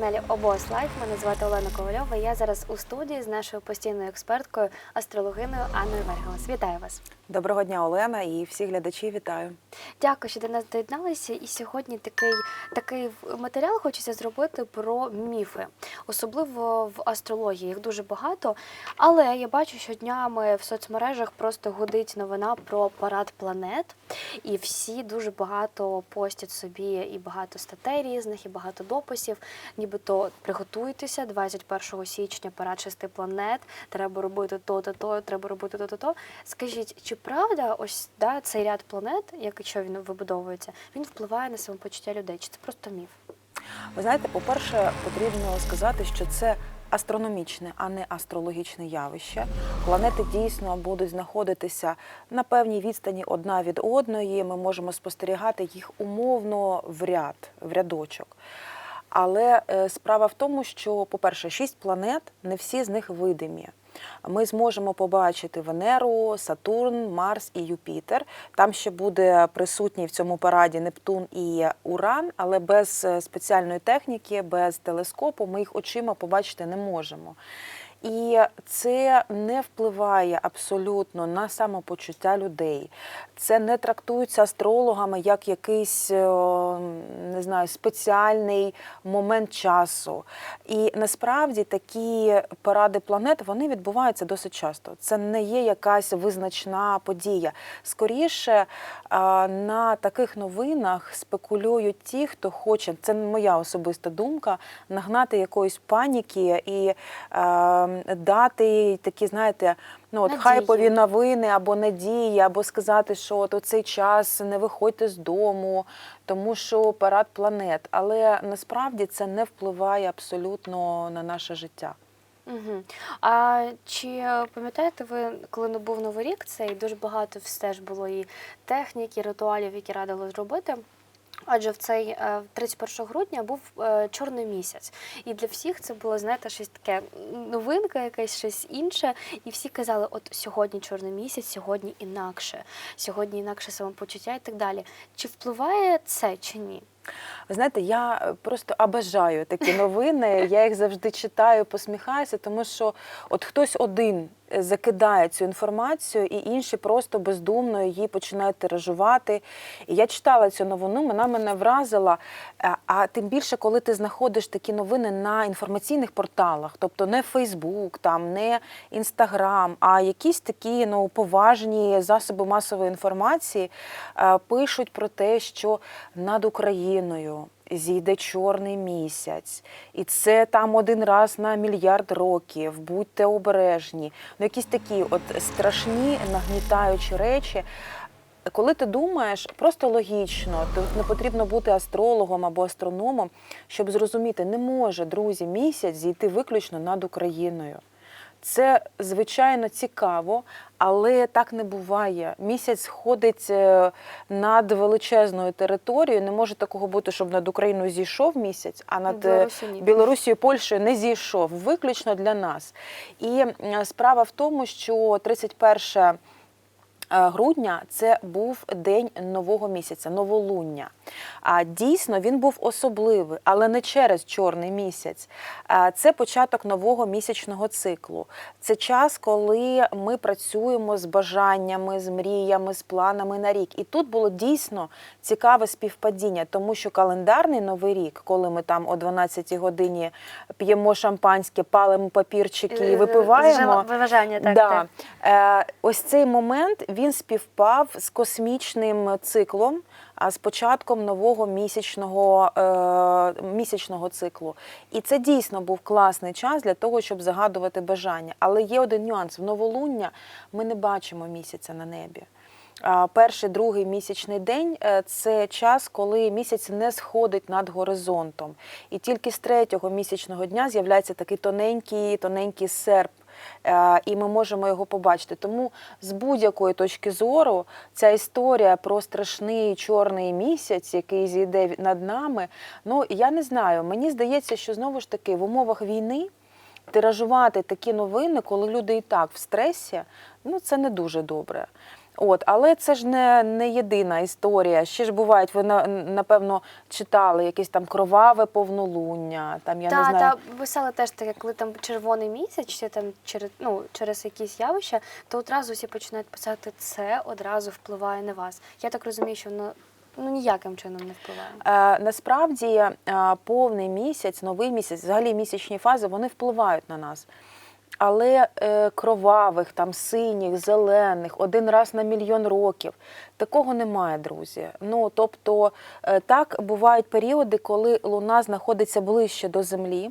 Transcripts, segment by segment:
каналі Обос Лайф. Мене звати Олена Ковальова. Я зараз у студії з нашою постійною експерткою, астрологиною Анною Вергелес. Вітаю вас! Доброго дня, Олена, і всіх глядачів вітаю. Дякую, що до нас доєдналися. І сьогодні такий такий матеріал хочеться зробити про міфи, особливо в астрології. Їх дуже багато. Але я бачу, що днями в соцмережах просто гудить новина про парад планет, і всі дуже багато постять собі і багато статей різних, і багато дописів. Нібито приготуйтеся 21 січня парад шести планет. Треба робити то-то, то треба робити то-то, то. Скажіть, чи правда ось да, цей ряд планет, якщо він вибудовується, він впливає на самопочуття людей? Чи це просто міф? Ви знаєте, по-перше, потрібно сказати, що це астрономічне, а не астрологічне явище. Планети дійсно будуть знаходитися на певній відстані одна від одної. Ми можемо спостерігати їх умовно в ряд, в рядочок. Але е, справа в тому, що, по-перше, шість планет, не всі з них видимі. Ми зможемо побачити Венеру, Сатурн, Марс і Юпітер. Там ще буде присутній в цьому параді Нептун і Уран, але без е, спеціальної техніки, без телескопу ми їх очима побачити не можемо. І це не впливає абсолютно на самопочуття людей. Це не трактується астрологами як якийсь е, не знаю, спеціальний момент часу. І насправді такі паради планет вони відбуваються досить часто. Це не є якась визначна подія. Скоріше е, на таких новинах спекулюють ті, хто хоче, це моя особиста думка, нагнати якоїсь паніки і дати такі, знаєте, ну от Надії. хайпові новини або надії, або сказати, що от у цей час не виходьте з дому, тому що парад планет. Але насправді це не впливає абсолютно на наше життя. Угу. А чи пам'ятаєте ви, коли не був Новий рік, це і дуже багато все ж було і технік, і ритуалів, які радили зробити. Адже в цей е, 31 грудня був е, чорний місяць, і для всіх це було, знаєте, щось таке новинка, якесь щось інше. І всі казали, от сьогодні чорний місяць, сьогодні інакше, сьогодні інакше самопочуття і так далі. Чи впливає це чи ні? Знаєте, я е, просто обожаю такі новини. Я їх завжди читаю, посміхаюся, тому що от хтось один е, закидає цю інформацію, і інші просто бездумно її починають тиражувати. І я читала цю новину, вона мене вразила. Е, А тим більше, коли ти знаходиш такі новини на інформаційних порталах, тобто не Фейсбук, там не Інстаграм, а якісь такі ну поважні засоби масової інформації е, пишуть про те, що над Україною зійде чорний місяць, і це там один раз на мільярд років. Будьте обережні. Ну, якісь такі от страшні нагнітаючі речі. Коли ти думаєш, просто логічно, тут не потрібно бути астрологом або астрономом, щоб зрозуміти, не може, друзі, місяць зійти виключно над Україною. Це звичайно цікаво, але так не буває. Місяць ходить е, над величезною територією. Не може такого бути, щоб над Україною зійшов місяць, а над е, Білорусі. Білорусією, Польщею не зійшов. Виключно для нас. І справа в тому, що 31 е, грудня це був день нового місяця, новолуння. А дійсно він був особливий, але не через чорний місяць. Це початок нового місячного циклу. Це час, коли ми працюємо з бажаннями, з мріями, з планами на рік. І тут було дійсно цікаве співпадіння, тому що календарний новий рік, коли ми там о 12 годині п'ємо шампанське, палимо папірчики і випиваємо. Виважання, так. да. так. Е, ось цей момент він співпав з космічним циклом, а з початком нового місячного, е, місячного циклу. І це дійсно був класний час для того, щоб загадувати бажання. Але є один нюанс: в новолуння ми не бачимо місяця на небі. А Перший, другий місячний день е, це час, коли місяць не сходить над горизонтом. І тільки з третього місячного дня з'являється такий тоненький, тоненький серп. Е, І ми можемо його побачити. Тому з будь-якої точки зору ця історія про страшний чорний місяць, який зійде над нами. Ну я не знаю. Мені здається, що знову ж таки в умовах війни тиражувати такі новини, коли люди і так в стресі, ну це не дуже добре. От, але це ж не, не єдина історія. Ще ж бувають, ви напевно читали якесь там кроваве повнолуння. Там я та, не знаю. та писали теж таке, коли там червоний місяць, чи там через ну через якісь явища, то одразу всі починають писати це одразу впливає на вас. Я так розумію, що воно ну ніяким чином не впливає. Е, насправді е, повний місяць, новий місяць, взагалі місячні фази вони впливають на нас. Але е, кровавих, там синіх, зелених, один раз на мільйон років такого немає, друзі. Ну тобто, е, так бувають періоди, коли Луна знаходиться ближче до Землі.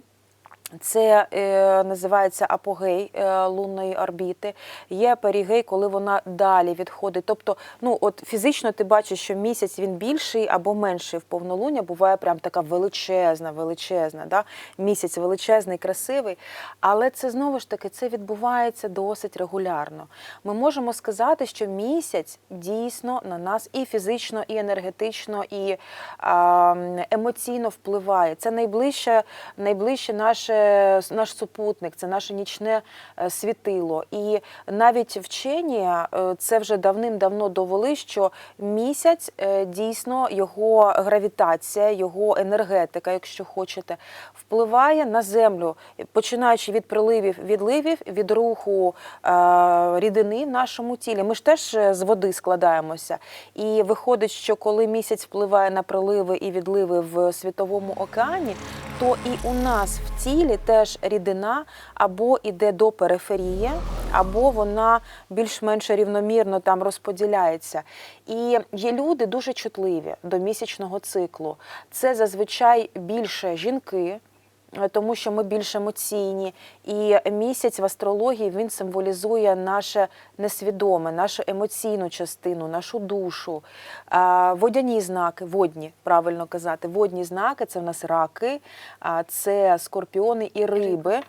Це е, називається апогей е, лунної орбіти. Є перігей, коли вона далі відходить. Тобто, ну от фізично ти бачиш, що місяць він більший або менший в повнолуння. Буває прям така величезна, величезна. Да? Місяць величезний, красивий. Але це знову ж таки це відбувається досить регулярно. Ми можемо сказати, що місяць дійсно на нас і фізично, і енергетично, і а, емоційно впливає. Це найближче, найближче наше, наш супутник, це наше нічне е, світило. І навіть вчені е, це вже давним-давно довели, що місяць е, дійсно його гравітація, його енергетика, якщо хочете, впливає на землю, починаючи від приливів, відливів, від руху е, рідини в нашому тілі. Ми ж теж е, з води складаємося. І виходить, що коли місяць впливає на приливи і відливи в світовому океані, то і у нас в тілі теж рідина або йде до периферії, або вона більш-менш рівномірно там розподіляється. І є люди дуже чутливі до місячного циклу. Це зазвичай більше жінки. Е, Тому що ми більш емоційні, і місяць в астрології він символізує наше несвідоме, нашу емоційну частину, нашу душу. Водяні знаки, водні, правильно казати, водні знаки це в нас раки, це скорпіони і риби.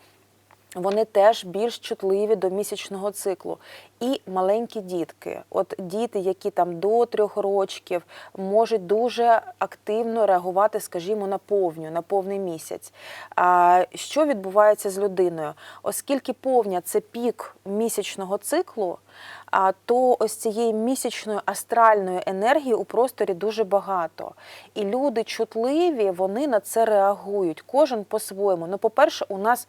Вони теж більш чутливі до місячного циклу. І маленькі дітки, от діти, які там до трьох рочків, можуть дуже активно реагувати, скажімо, на повню, на повний місяць. А що відбувається з людиною? Оскільки повня це пік місячного циклу, а то ось цієї місячної астральної енергії у просторі дуже багато. І люди чутливі, вони на це реагують, кожен по-своєму. Ну, по-перше, у нас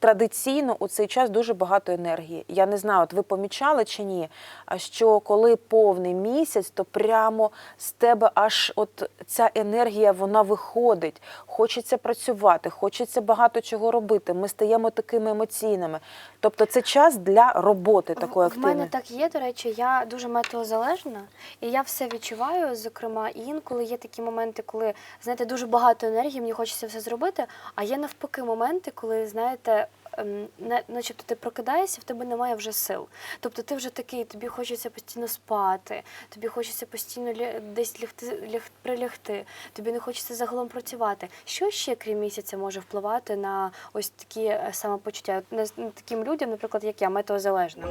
традиційно у цей час дуже багато енергії. Я не знаю, от ви помічали чи ні, що коли повний місяць, то прямо з тебе аж от ця енергія вона виходить. Хочеться працювати, хочеться багато чого робити. Ми стаємо такими емоційними. Тобто це час для роботи такої В- В мене так є, до речі, я дуже метеозалежна, і я все відчуваю. Зокрема, і інколи є такі моменти, коли знаєте, дуже багато енергії, мені хочеться все зробити. А є навпаки моменти, коли знаєте. Ем, не- Начебто ти прокидаєшся, в тебе немає вже сил. Тобто ти вже такий, тобі хочеться постійно спати, тобі хочеться постійно десь лягти, ляг- прилягти, тобі не хочеться загалом працювати. Що ще, крім місяця, може впливати на ось такі е, самопочуття? На таким людям, наприклад, як я, метеозалежна.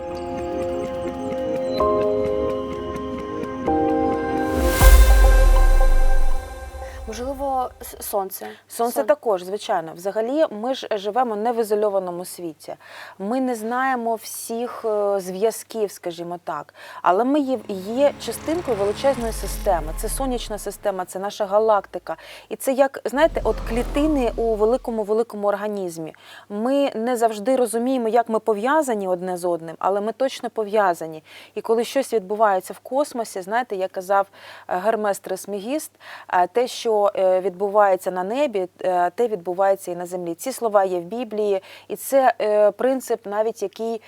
Можливо, сонце. Сонце Сон- також, звичайно. Взагалі, ми ж живемо не в ізольованому світі. Ми не знаємо всіх е, зв'язків, скажімо так. Але ми є, є частинкою величезної системи. Це сонячна система, це наша галактика. І це як, знаєте, от клітини у великому великому організмі. Ми не завжди розуміємо, як ми пов'язані одне з одним, але ми точно пов'язані. І коли щось відбувається в космосі, знаєте, як казав е, Гермес Трисмегіст, е, те, що е, відбувається на небі, е, те відбувається і на землі. Ці слова є в Біблії, і це е, принцип, навіть який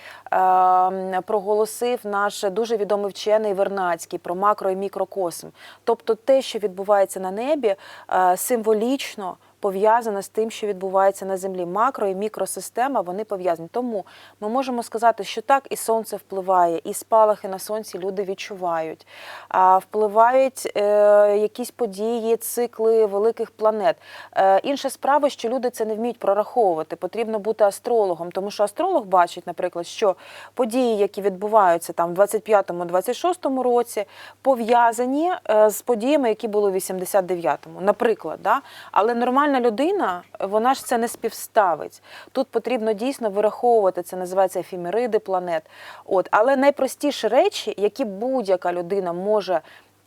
проголосив наш дуже відомий вчений Вернацький про макро і мікрокосм. Тобто те, що відбувається на небі, символічно. Пов'язана з тим, що відбувається на землі. Макро і мікросистема вони пов'язані. Тому ми можемо сказати, що так і сонце впливає, і спалахи на сонці люди відчувають. А впливають е, якісь події, цикли великих планет. Е, інша справа, що люди це не вміють прораховувати. Потрібно бути астрологом, тому що астролог бачить, наприклад, що події, які відбуваються там в 25-26 році, пов'язані е, з подіями, які були в 89-му, наприклад. Да? Але нормальна нормальна людина, вона ж це не співставить. Тут потрібно дійсно вираховувати, це називається ефемериди планет. От, але найпростіші речі, які будь-яка людина може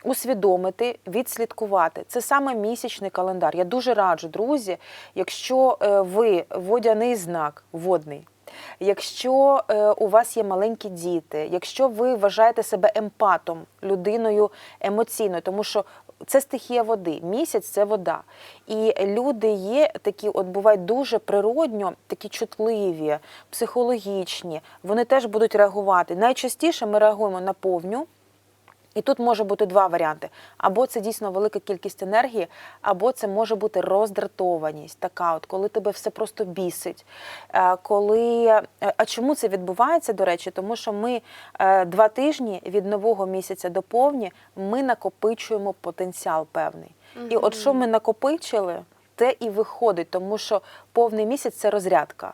усвідомити, відслідкувати. Це саме місячний календар. Я дуже раджу, друзі, якщо е, ви водяний знак, водний. Якщо е, у вас є маленькі діти, якщо ви вважаєте себе емпатом, людиною емоційною, тому що це стихія води, місяць це вода. І люди є такі, от бувають дуже природньо, такі чутливі, психологічні. Вони теж будуть реагувати. Найчастіше ми реагуємо на повню. І тут може бути два варіанти: або це дійсно велика кількість енергії, або це може бути роздратованість, така, от коли тебе все просто бісить. Е, Коли е, а чому це відбувається? До речі, тому що ми е, два тижні від нового місяця до повні ми накопичуємо потенціал певний. І от що ми накопичили, те і виходить, тому що повний місяць це розрядка.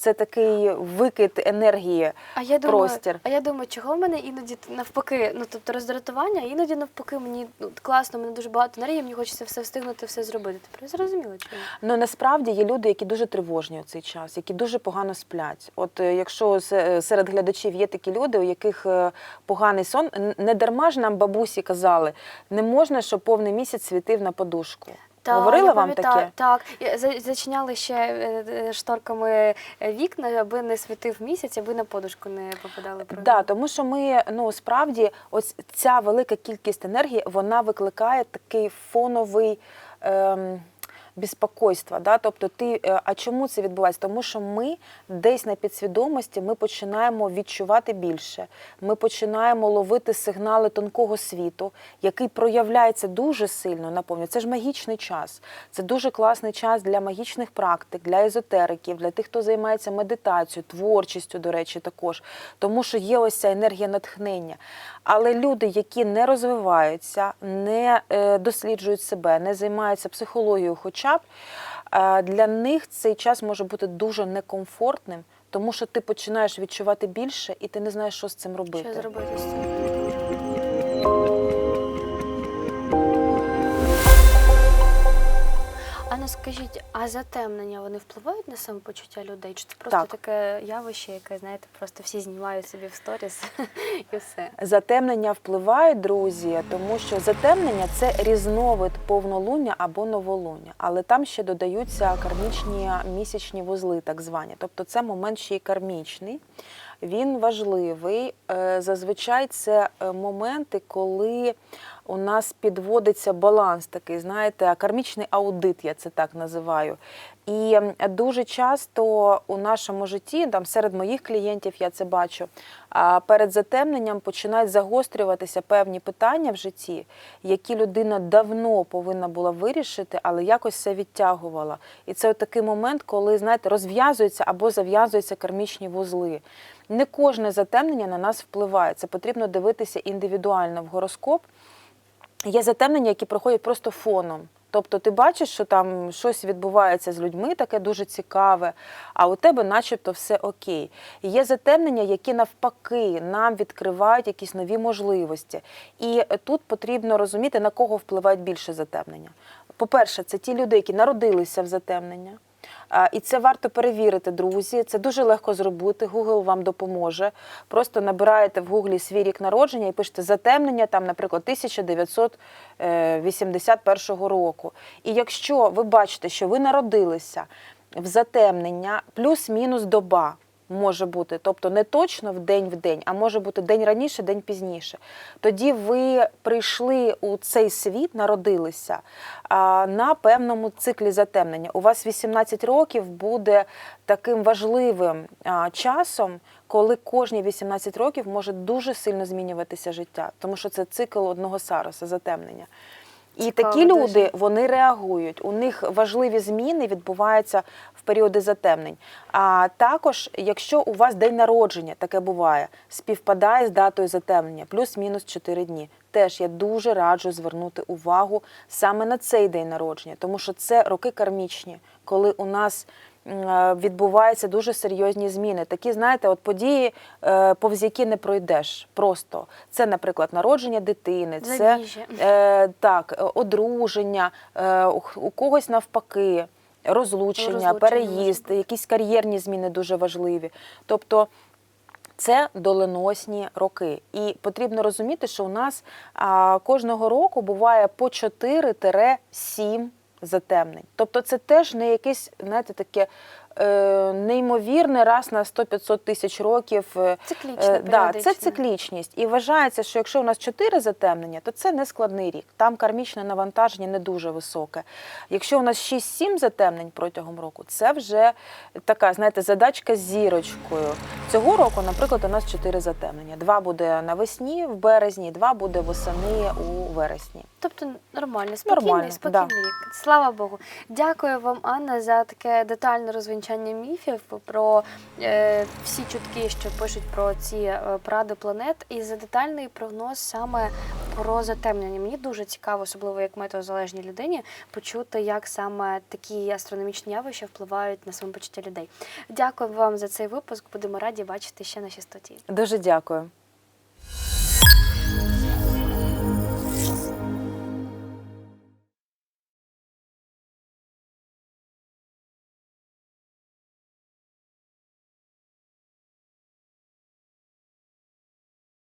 Це такий викид енергії А я думаю, простір. а я думаю, чого в мене іноді навпаки, ну тобто роздратування, іноді навпаки мені ну, класно, мене дуже багато енергії, мені хочеться все встигнути, все зробити. Тепер я зрозуміла, чому. Ну насправді є люди, які дуже тривожні у цей час, які дуже погано сплять. От е, якщо се- серед глядачів є такі люди, у яких е, поганий сон, н- не дарма ж нам бабусі казали, не можна, щоб повний місяць світив на подушку. Говорила я вам таке? Так, зачиняли ще е, е, шторками е, вікна, аби не світив місяць, аби на подушку не попадали Так, Да, тому що ми ну справді, ось ця велика кількість енергії, вона викликає такий фоновий. Ем, Безпокойства, да? тобто ти, е, а чому це відбувається? Тому що ми десь на підсвідомості ми починаємо відчувати більше. Ми починаємо ловити сигнали тонкого світу, який проявляється дуже сильно наповнює. Це ж магічний час. Це дуже класний час для магічних практик, для езотериків, для тих, хто займається медитацією, творчістю, до речі, також. Тому що є ось ця енергія натхнення. Але люди, які не розвиваються, не е, досліджують себе, не займаються психологією, хоча б е, для них цей час може бути дуже некомфортним, тому що ти починаєш відчувати більше, і ти не знаєш, що з цим робити. Що зробити з цим? А ну скажіть, а затемнення вони впливають на самопочуття людей? Чи це просто Так. таке явище, яке, знаєте, просто всі знімають собі в сторіс і все? Затемнення впливають, друзі, тому що затемнення це різновид повнолуння або новолуння, але там ще додаються кармічні місячні вузли, так звані. Тобто це момент ще й кармічний. Він важливий. Е, Зазвичай це е, моменти, коли у нас підводиться баланс такий, знаєте, кармічний аудит, я це так називаю. І дуже часто у нашому житті, там серед моїх клієнтів я це бачу, перед затемненням починають загострюватися певні питання в житті, які людина давно повинна була вирішити, але якось це відтягувала. І це такий момент, коли знаєте, розв'язуються або зав'язуються кармічні вузли. Не кожне затемнення на нас впливає. Це потрібно дивитися індивідуально в гороскоп. Є затемнення, які проходять просто фоном. Тобто ти бачиш, що там щось відбувається з людьми, таке дуже цікаве, а у тебе начебто все окей. Є затемнення, які навпаки нам відкривають якісь нові можливості. І тут потрібно розуміти, на кого впливають більше затемнення. По-перше, це ті люди, які народилися в затемнення. І це варто перевірити, друзі. Це дуже легко зробити. Google вам допоможе. Просто набираєте в Гуглі свій рік народження і пишете затемнення, там, наприклад, 1981 року. І якщо ви бачите, що ви народилися в затемнення, плюс-мінус доба. Може бути, тобто не точно в день в день, а може бути день раніше, день пізніше. Тоді ви прийшли у цей світ, народилися на певному циклі затемнення. У вас 18 років буде таким важливим часом, коли кожні 18 років може дуже сильно змінюватися життя, тому що це цикл одного саруса, затемнення. І такі дуже. люди вони реагують. У них важливі зміни відбуваються в періоди затемнень. А також, якщо у вас день народження, таке буває, співпадає з датою затемнення, плюс-мінус 4 дні. Теж я дуже раджу звернути увагу саме на цей день народження, тому що це роки кармічні, коли у нас відбуваються дуже серйозні зміни. Такі, знаєте, от події, е, повз які не пройдеш просто. Це, наприклад, народження дитини, це е, так, е, одруження, е, у, когось навпаки. Розлучення, Розлучення переїзд, якісь кар'єрні зміни дуже важливі. Тобто це доленосні роки. І потрібно розуміти, що у нас а, кожного року буває по 4-7 затемнень. Тобто це теж не якесь, знаєте, таке неймовірне раз на 100-500 тисяч років. е, Циклічне, Е, да, це циклічність. І вважається, що якщо у нас 4 затемнення, то це не складний рік. Там кармічне навантаження не дуже високе. Якщо у нас 6-7 затемнень протягом року, це вже така, знаєте, задачка з зірочкою. Цього року, наприклад, у нас 4 затемнення. Два буде навесні в березні, два буде восени у вересні. Тобто нормально, спокійний, Нормально, спокійний да. рік. Слава Богу. Дякую вам, Анна, за таке детальне розвінчання міфів про е, всі чутки, що пишуть про ці е, поради планет, і за детальний прогноз саме про затемнення. Мені дуже цікаво, особливо як метеозалежній людині, почути, як саме такі астрономічні явища впливають на самопочуття людей. Дякую вам за цей випуск. Будемо раді бачити ще на частоті. Дуже дякую.